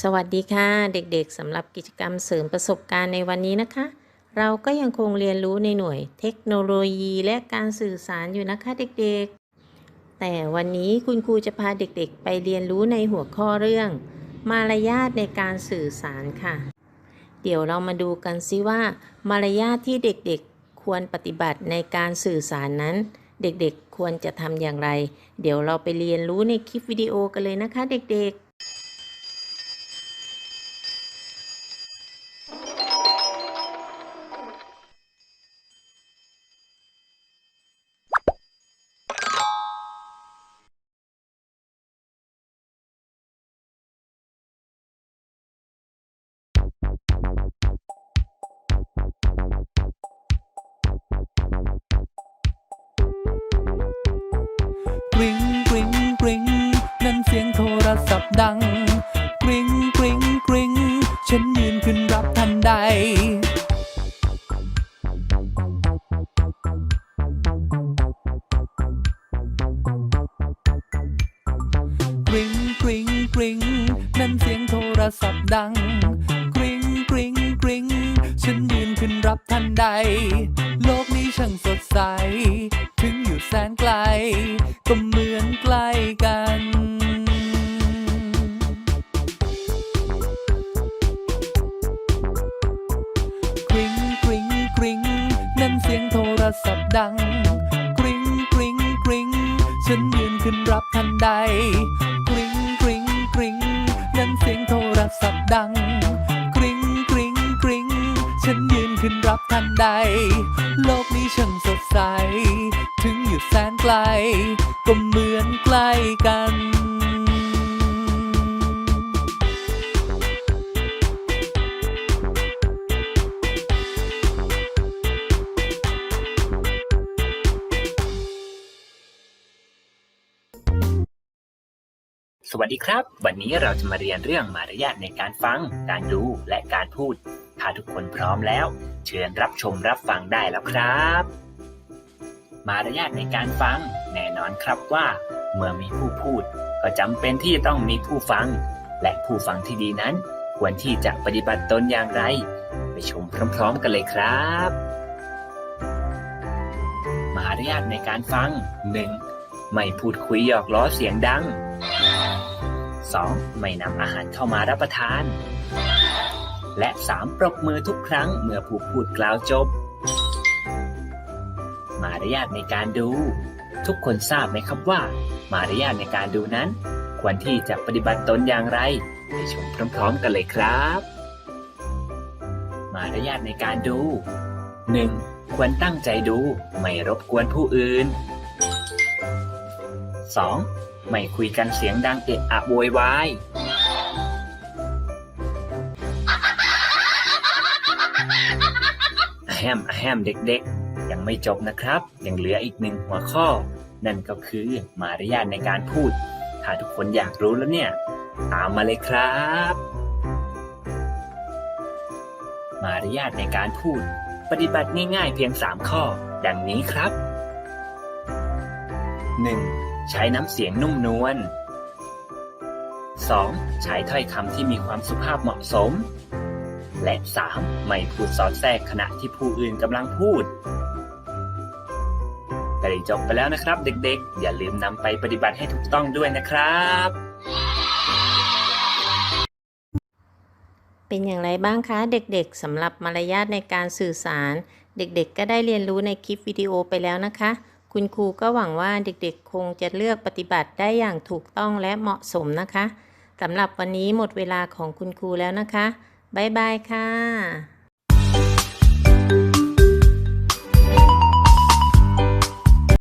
สวัสดีค่ะเด็กๆสำหรับกิจกรรมเสริมประสบการณ์ในวันนี้นะคะ เราก็ยังคงเรียนรู้ในหน่วยเทคโนโลยีและการสื่อสารอยู่นะคะเด็กๆ แต่วันนี้คุณครูจะพาเด็กๆ ไปเรียนรู้ในหัวข้อเรื่อง มารยาทในการสื่อสารค่ะ เดี๋ยวเรามาดูกันซิว่า มารยาทที่เด็กๆ ควรปฏิบัติในการสื่อสารนั้น เด็กๆ ควรจะทำอย่างไร เดี๋ยวเราไปเรียนรู้ในคลิปวิดีโอกันเลยนะคะ เด็กๆ เสียงโทรศัพท์ดัง กริ๊งกริ๊งกริ๊งฉันยืนขึ้นรับทันใด กริ๊งกริ๊งกริ๊งนั่นเสียงโทรศัพท์ดัง กริ๊งกริ๊งกริ๊งฉันยืนขึ้นรับทันใด โลกนี้ช่างสดใส ถึงอยู่แสนไกล ก็เหมือนใกล้กัน รศัพท์ดัง กริ๊งกริ๊งกริ๊งฉันยืนขึ้นรับทันใด กริ๊งกริ๊งกริ๊งนั่นเสียงโทรศัพท์ดัง กริ๊งกริ๊งกริ๊งฉันยืนขึ้นรับทันใด โลกนี้ช่างสดใส ถึงอยู่แสนไกล ก็เหมือนใกล้กัน สวัสดีครับ วันนี้เราจะมาเรียนเรื่องมารยาทในการฟัง การดูและการพูด ถ้าทุกคนพร้อมแล้ว เชิญรับชมรับฟังได้แล้วครับ มารยาทในการฟัง แน่นอนครับว่า เมื่อมีผู้พูด ก็จำเป็นที่จะต้องมีผู้ฟัง และผู้ฟังที่ดีนั้น ควรที่จะปฏิบัติตนอย่างไร ไปชมพร้อม ๆ กันเลยครับ มารยาทในการฟัง 1. ไม่พูดคุยหยอกล้อเสียงดัง 2. ไม่นำอาหารเข้ามารับประทาน และ 3. ปรบมือทุกครั้งเมื่อผู้พูดกล่าวจบ มารยาทในการดู ทุกคนทราบไหมครับว่า มารยาทในการดูนั้น ควรที่จะปฏิบัติตนอย่างไรไปชมพร้อมๆกันเลยครับ มารยาทในการดู 1. ควรตั้งใจดูไม่รบกวนผู้อื่น 2. ไม่คุยกันเสียงดังเอะอะโวยวาย แฮมแฮมเด็กๆ ยังไม่จบนะครับ ยังเหลืออีกหนึ่งหัวข้อ นั่นก็คือมารยาทในการพูด ถ้าทุกคนอยากรู้แล้วเนี่ย ตามมาเลยครับ มารยาทในการพูด ปฏิบัติง่ายๆเพียง 3 ข้อ ดังนี้ครับ 1. ใช้น้ำเสียงนุ่มนวล 2. ใช้ถ้อยคำที่มีความสุภาพเหมาะสม และ 3. ไม่พูดสอดแทรกขณะที่ผู้อื่นกำลังพูดได้จบไปแล้วนะครับเด็กๆ อย่าลืมนำไปปฏิบัติให้ถูกต้องด้วยนะครับ เป็นอย่างไรบ้างคะเด็กๆสำหรับมารยาทในการสื่อสาร เด็กๆ ก็ได้เรียนรู้ในคลิปวิดีโอไปแล้วนะคะ คุณครูก็หวังว่าเด็กๆ คงจะเลือกปฏิบัติได้อย่างถูกต้องและเหมาะสมนะคะสำหรับวันนี้หมดเวลาของคุณครูแล้วนะคะ บ๊ายบายค่ะ